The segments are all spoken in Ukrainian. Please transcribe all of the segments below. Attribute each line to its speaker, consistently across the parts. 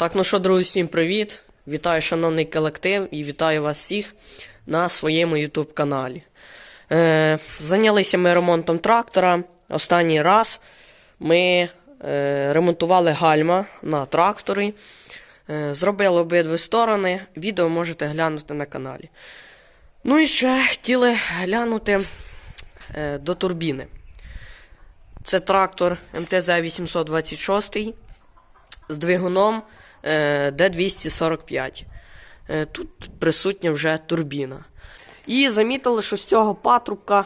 Speaker 1: Так, ну що, друзі, всім привіт! Вітаю, шановний колектив, і вітаю вас всіх на своєму YouTube каналі. Е, зайнялися ми ремонтом трактора. Останній раз ми е, ремонтували гальма на тракторі. Е, зробили обидві сторони. Відео можете глянути на каналі. Ну і ще хотіли глянути е, до турбіни. Це трактор МТЗ 826 з двигуном Д245. Е, Тут присутня вже турбіна. І замітили, що з цього патрубка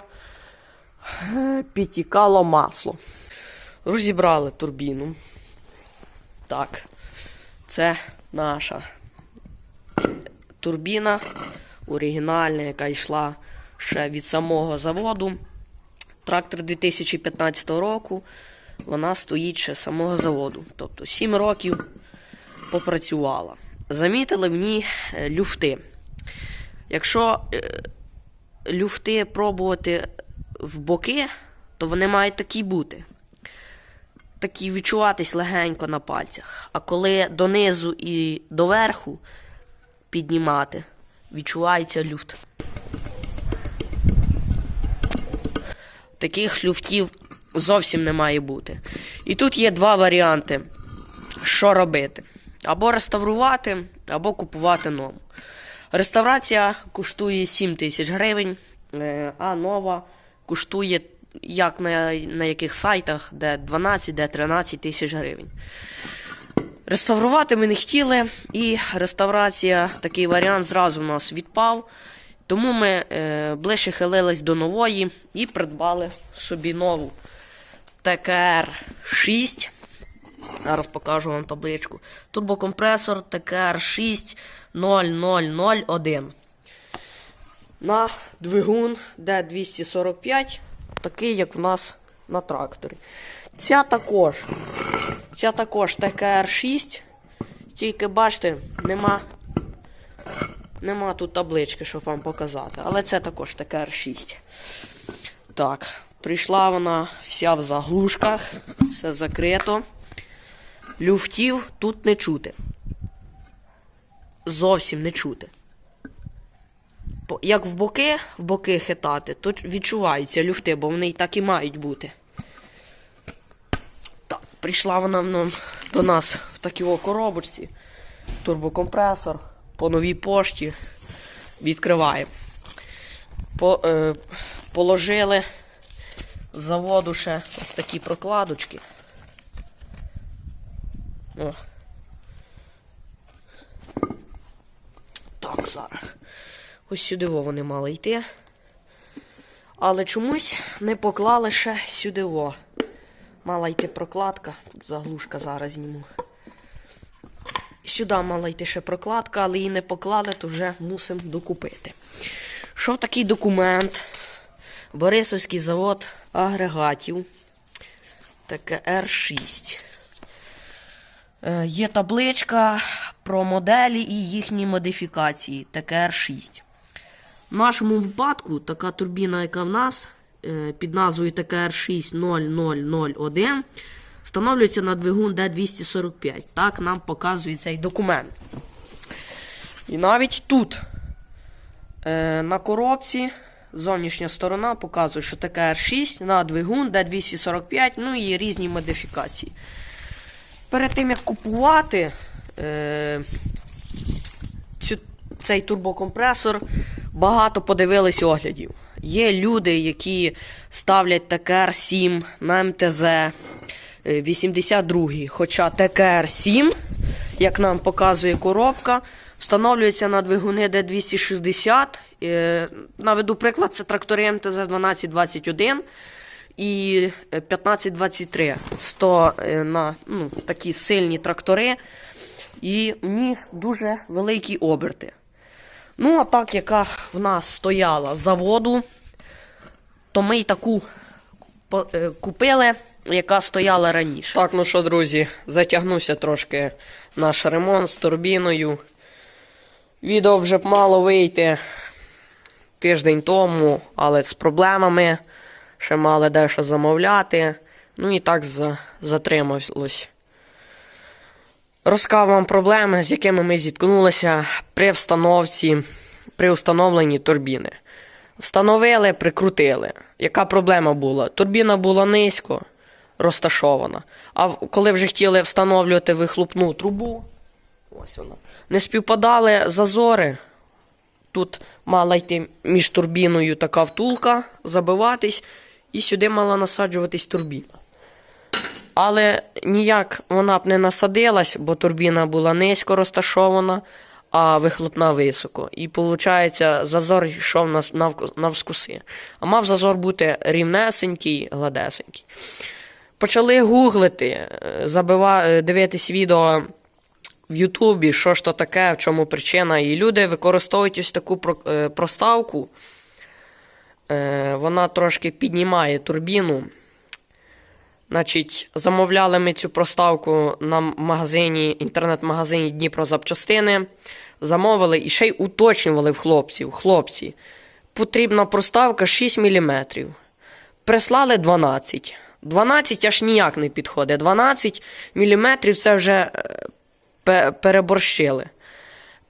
Speaker 1: е, підтікало масло. Розібрали турбіну. Так, це наша турбіна оригінальна, яка йшла ще від самого заводу. Трактор 2015 року. Вона стоїть ще з самого заводу. Тобто 7 років попрацювала. Замітили ній е, люфти. Якщо е, люфти пробувати в боки, то вони мають такі бути. Такі відчуватись легенько на пальцях. А коли донизу і доверху піднімати, відчувається люфт. Таких люфтів зовсім не має бути. І тут є два варіанти, що робити: або реставрувати, або купувати нову. Реставрація коштує 7 тисяч гривень, е, а нова коштує як на, на яких сайтах, де 12, де 13 тисяч гривень. Реставрувати ми не хотіли, і реставрація, такий варіант зразу в нас відпав. Тому ми е, ближче хилились до нової і придбали собі нову ТКР-6. Зараз покажу вам табличку. Турбокомпресор ТКР-6 0001. На двигун D245, такий, як в нас на тракторі. Ця також. Ця також ТКР-6. Тільки бачите, нема Нема тут таблички, щоб вам показати. Але це також ТКР-6. Так, прийшла вона вся в заглушках, все закрито. Люфтів тут не чути. Зовсім не чути. Як в боки, в боки хитати, то відчуваються люфти, бо вони і так і мають бути. Так, прийшла вона нам, до нас в такій коробочці. Турбокомпресор по новій пошті. Відкриваємо. По, е, положили заводу ще ось такі прокладочки. О. Так, зараз. Ось сюди во вони мали йти. Але чомусь не поклали ще сюди во. Мала йти прокладка. Тут заглушка зараз зніму. Сюди мала йти ще прокладка, але її не поклали, то вже мусимо докупити. Що такий документ? Борисовський завод агрегатів. Таке Р6. Е, Є табличка про моделі і їхні модифікації. Таке Р6. В нашому випадку така турбіна, яка в нас е, під назвою ТКР60001, встановлюється на двигун D245. Так нам показує цей документ. І навіть тут е, на коробці зовнішня сторона показує, що ТКР6 на двигун D245, ну і різні модифікації. Перед тим як купувати е, цю, цей турбокомпресор, багато подивились оглядів. Є люди, які ставлять ТКР-7 на МТЗ е, 82 хоча ТКР-7, як нам показує коробка, встановлюється на двигуни D260. Е, Наведу приклад, це трактори МТЗ 1221 і е, 1523. 100 е, на ну, такі сильні трактори. І в дуже великі оберти. Ну, а так, яка в нас стояла заводу, то ми й таку е, купили, яка стояла раніше. Так, ну що, друзі, затягнувся трошки наш ремонт з турбіною. Відео вже б мало вийти тиждень тому, але з проблемами. Ще мали дещо замовляти. Ну і так за, затрималось. Розкажу вам проблеми, з якими ми зіткнулися при встановці, при встановленні турбіни. Встановили, прикрутили. Яка проблема була? Турбіна була низько розташована. А коли вже хотіли встановлювати вихлопну трубу, ось вона, не співпадали зазори. Тут мала йти між турбіною така втулка, забиватись, і сюди мала насаджуватись турбіна. Але ніяк вона б не насадилась, бо турбіна була низько розташована, а вихлопна високо. І виходить, зазор йшов навскуси. А мав зазор бути рівнесенький, гладесенький. Почали гуглити, е, забива... е, дивитись відео в Ютубі, що ж то таке, в чому причина. І люди використовують ось таку е, проставку. Е, Вона трошки піднімає турбіну. Значить, замовляли ми цю проставку на магазині, інтернет-магазині Дніпро запчастини. Замовили і ще й уточнювали в хлопців. Хлопці, потрібна проставка 6 мм. Прислали 12. 12 аж ніяк не підходить. 12 мм це вже е, переборщили.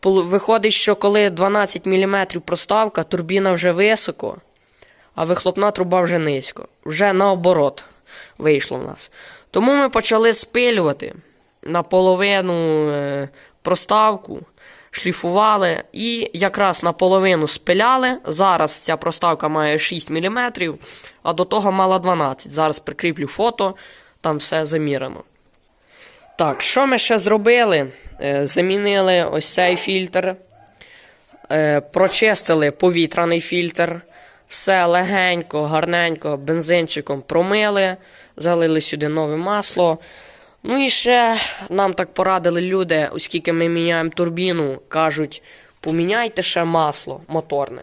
Speaker 1: Виходить, що коли 12 мм проставка, турбіна вже високо, а вихлопна труба вже низько. Вже наоборот вийшло в нас. Тому ми почали спилювати наполовину е, проставку, шліфували і якраз наполовину спиляли. Зараз ця проставка має 6 мм, а до того мала 12. Зараз прикріплю фото, там все замірено. Так, що ми ще зробили? Е, Замінили ось цей фільтр, е, прочистили повітряний фільтр, все легенько, гарненько, бензинчиком промили, залили сюди нове масло. Ну і ще нам так порадили люди, оскільки ми міняємо турбіну, кажуть, поміняйте ще масло моторне.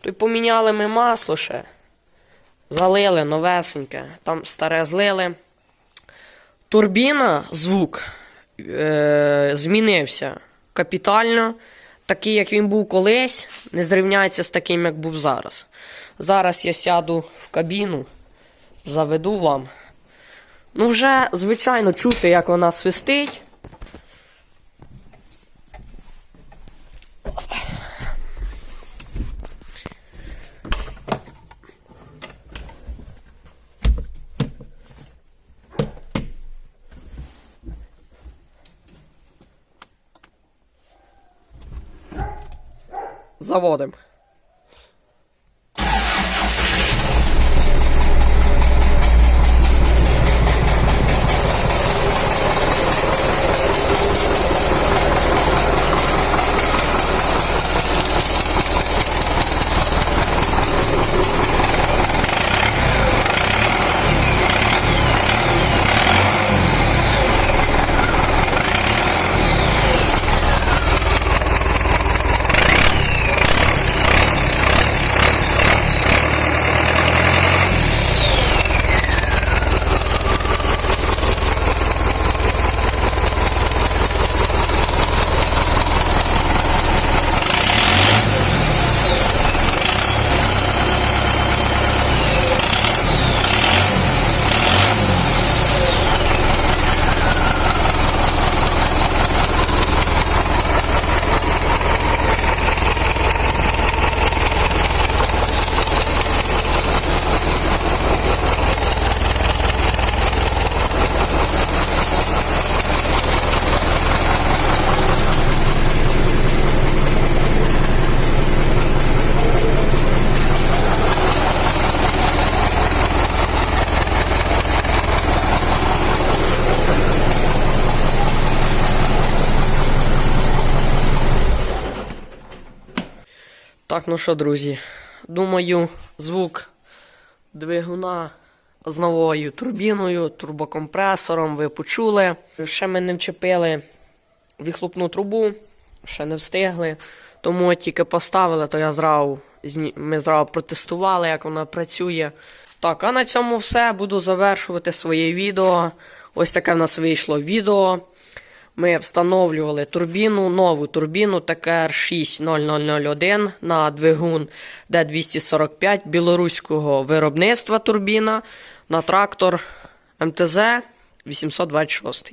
Speaker 1: То й поміняли ми масло ще, залили новесеньке, там старе злили. Турбіна, звук е, змінився капітально. Такий, як він був колись, не зрівняється з таким, як був зараз. Зараз я сяду в кабіну, заведу вам. Ну, вже, звичайно, чути, як вона свистить. Заводим. Так, ну що, друзі, думаю, звук двигуна з новою турбіною, турбокомпресором ви почули. Ще ми не вчепили вихлопну трубу, ще не встигли. Тому тільки поставили, то я зразу, ми зразу протестували, як вона працює. Так, а на цьому все. Буду завершувати своє відео. Ось таке в нас вийшло відео. Ми встановлювали турбіну, нову турбіну ТКР 6001 на двигун Д245 білоруського виробництва турбіна на трактор МТЗ 826.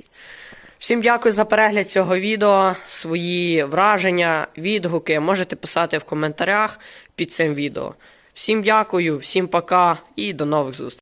Speaker 1: Всім дякую за перегляд цього відео. Свої враження, відгуки можете писати в коментарях під цим відео. Всім дякую, всім пока і до нових зустрічей.